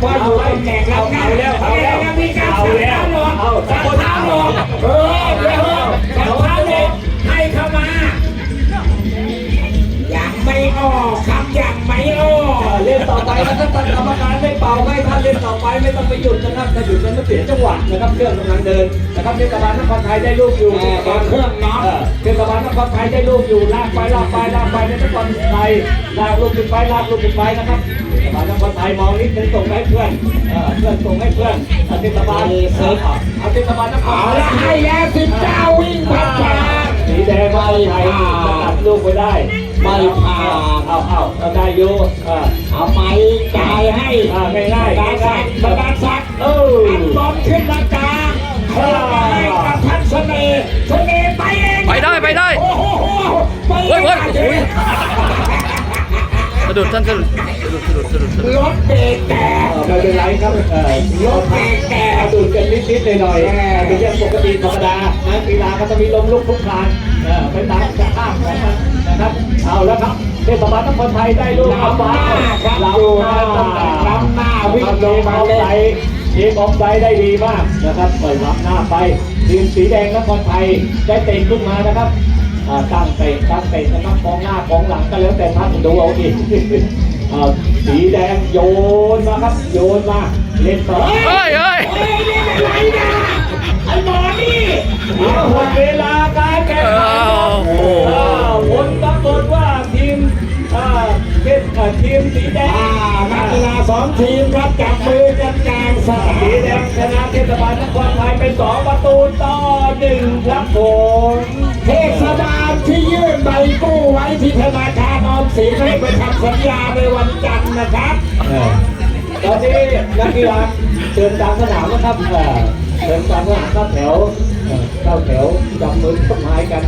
เพราะอยู่ตำแหน่งเราเอาแล้ว นะครับท่านกรรมการไม่เป่าให้ท่านเล่นต่อไปไม่ต้องไปหยุดนะครับถ้าหยุดมันจะเสียจังหวะนะครับเครื่องกำลังเดินนะครับเทศบาลนครไทยได้ลูกอยู่เออเครื่องนาะเออเทศบาลนครไทยได้ลูกอยู่ลากไปลากไปลากไปในนครไทยลากลูกขึ้นไปลากลูกขึ้นไปนะครับเทศบาลนครไทยมองนิดนึงส่งให้เพื่อนเออเพื่อนส่งให้เพื่อนเอาเทศบาลเอาเอาเทศบาลนครเอาละให้แล้วสิบเแดงมาไทยสกัดลูกไว้ได้ ไม่ผ่านเอาเอาเอาได้อยู่เออเอาไปจ่ายให้อ่าง่ายๆประดานซักประดานซักเอออันบอขึ้นมากลางโค้าให้กับท่านเสน่ห์เสน่ห์ไปเองไปได้ไปได้โอ้โหไปเฮ้ยเฮ้ยเองสะดุดท่านสะดุดสะดุดสะดุดสะดุดสะดุดรถเบรกแตก เออไม่เป็นไรครับเออรถเบรกแตกดูดกันนิดๆหน่อยๆเป็นเรื่องปกติธรรมดานักกีฬาก็จะมีลมลุกคลุกคลานเออไปตามสภาพของมันนะครับ เอาแล้วครับเทศบาลนครไทยได้ลูกเอาบาสครับเราอยู่หในน้าตำแหน่งล้ำหน้าวิ่งทำลลงงมามาเลใส่ยทีมออฟไซด์ได้ดีมากนะครับเปิดรับหน้าไปทีมสีแดงนครไทยได้เตะขึ้นมานะครับอ่า ตั้งเตะตั้งเตะนะครับกองหน้ากองหลังก็แล้วแต่ท่านดูเอาอีกอ่าสีแดงโยนมาครับโยนมาเล่นต่อเฮ้ยเฮ้ยเฮ้ยนี่เป็นไรนะไอ้หมอนี่เอาหมดเวลาการแข่งขันครับโอ้โหอ่าผลปรากฏว่าทีมอ่าเป็นอ่าทีมสีแดงอ่านักกีฬาสองทีมครับจับมือกันกลางสนาสีมแดงชนะเทศบาลนครไทยเป็นสองประตูต่อหนึ่งครับผม ที่ธนาคารออมสินให้ไปทำสัญญาในวันจันทร์นะครับตอนนี้นักกีฬาเดินตามสนามนะครับเดินตามสนามเข้าแถวเข้าแถวจับมือต้นไม้กัน